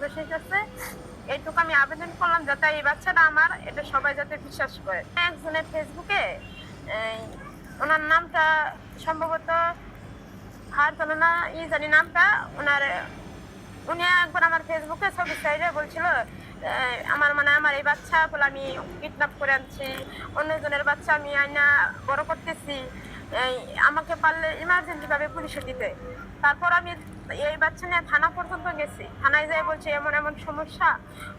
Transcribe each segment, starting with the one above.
দেশবাসীর কাছে। এইটুকু আমি আবেদন করলাম যাতে এই বাচ্চাটা আমার, এটা সবাই যাতে বিশ্বাস করে। একজনের ফেসবুকে ওনার নামটা সম্ভবত হার জানো না, ই জানি নামটা। ওনার, উনি একবার আমার ফেসবুকে ছবি সাইডে বলছিল আমার মানে আমার এই বাচ্চা, বলে আমি কিডন্যাপ করে আনছি, অন্যজনের বাচ্চা আমি আইনা বড় করতেছি। আমাকে পারলে ইমার্জেন্সি ভাবে পুলিশে দিতে। তারপর আমি এই বাচ্চা নিয়ে থানা পর্যন্ত গেছি। থানায় যেয়ে বলছে, এমন এমন সমস্যা?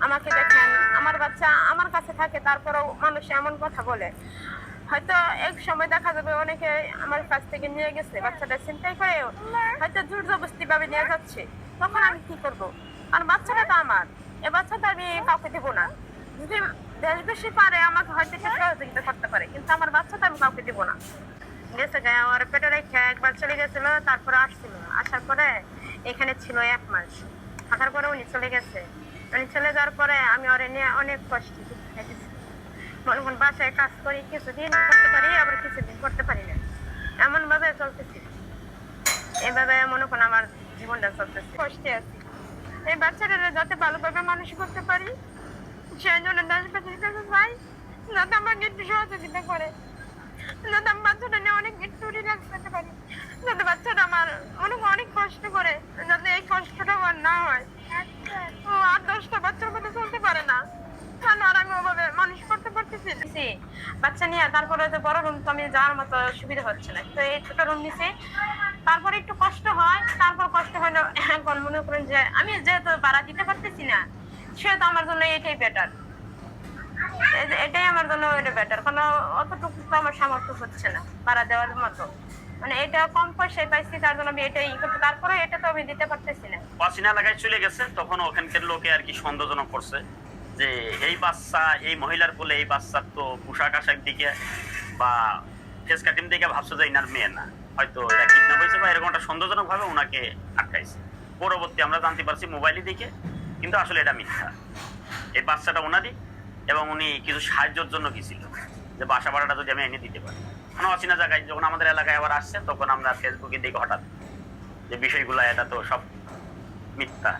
আমাকে দেখেন। আমার বাচ্চা আমার কাছে থাকে, তারপরেও মানুষ এমন কথা বলে। হয়তো এক সময় দেখা যাবে অনেকে আমার কাছ থেকে নিয়ে গেছে, বাচ্চাটা চিন্তাই করে, হয়তো জবস্তি ভাবে নিয়ে যাচ্ছে। তখন আমি কি করব? আর বাচ্চাটা তো আমার। এ বাচ্চাটা আমি কাউকে দেবো না। যদি দেশ বেশি পারে, আমাকে হয়তো একটু সহযোগিতা করতে পারে, কিন্তু আমার বাচ্চাটা আমি কাউকে দেবো না। গেছে গায়ে আমার পেটে রেখে একবার চলে গেছিল, তারপরে আসছিল। আসার পরে এখানে ছিল এক মাস। থাকার পরে উনি চলে গেছে। উনি চলে যাওয়ার পরে আমি ওরে নিয়ে অনেক কষ্ট মনে মন বাসায় কাজ করি, কিছুদিন করতে পারি, আবার কিছুদিন করতে পারি না। এমন ভাবে চলতেছি। এভাবে মনে করুন আমার জীবনটা চলতেছে। কষ্টে আছি। এই বাচ্চাটা যাতে ভালোভাবে মানুষ করতে পারি সেই জন্য দেশবাসীর কাছে চাই যাতে আমাকে একটু সহযোগিতা করে, যাতে আমি বাচ্চাটা নিয়ে অনেক একটু রিল্যাক্স করতে পারি যাতে বাচ্চাটা আমার মনে হয় অনেক কষ্ট করে যাতে এই কষ্টটা আমার না হয় ও আর দশটা বাচ্চার মধ্যে চলতে পারে না কেন আর আমি ওভাবে মানুষ করতে পারতেছি না জি, বাচ্চা নিয়ে তারপরে তো বড় রুম তো আমি যাওয়ার মতো সুবিধা হচ্ছে না। তো এই ছোট রুম নিছি। তারপরে একটু কষ্ট হয় তারপর কষ্ট হয় এখন মনে করেন যে আমি যেহেতু ভাড়া দিতে পারতেছি না সেহেতু আমার জন্য এটাই বেটার এটাই আমার জন্য এটা বেটার কারণ অতটুকু তো আমার সামর্থ্য হচ্ছে না ভাড়া দেওয়ার মতো। মানে এটা কম পয়সায় পাইছি তার জন্য আমি এটাই করতে তারপরে এটা তো আমি দিতে পারতেছি না। পাসিনা এলাকায় চলে গেছে তখন ওখানকার লোকে আর কি সন্দেহজনক করছে। যে এই বাচ্চা, এই মহিলার কোলে এই বাচ্চার তো পোশাক আশাক দিকে বা ফেস কাটিং দিকে ভাবছে যে ইনার মেয়ে না। হয়তো এটা কিডন্যাপ হয়েছে বা এরকম একটা সন্দেহজনক ভাবে ওনাকে আটকাইছে। পরবর্তী আমরা জানতে পারছি মোবাইলে দিকে কিন্তু আসলে এটা মিথ্যা। এই বাচ্চাটা ওনারই এবং উনি কিছু সাহায্যের জন্য গেছিল। যে বাসা ভাড়াটা যদি আমি এনে দিতে পারি। মানে অচেনা জায়গায় যখন আমাদের এলাকায় আবার আসছে, তখন আমরা ফেসবুকে দেখি হঠাৎ যে বিষয়গুলো, এটা তো সব মিথ্যা।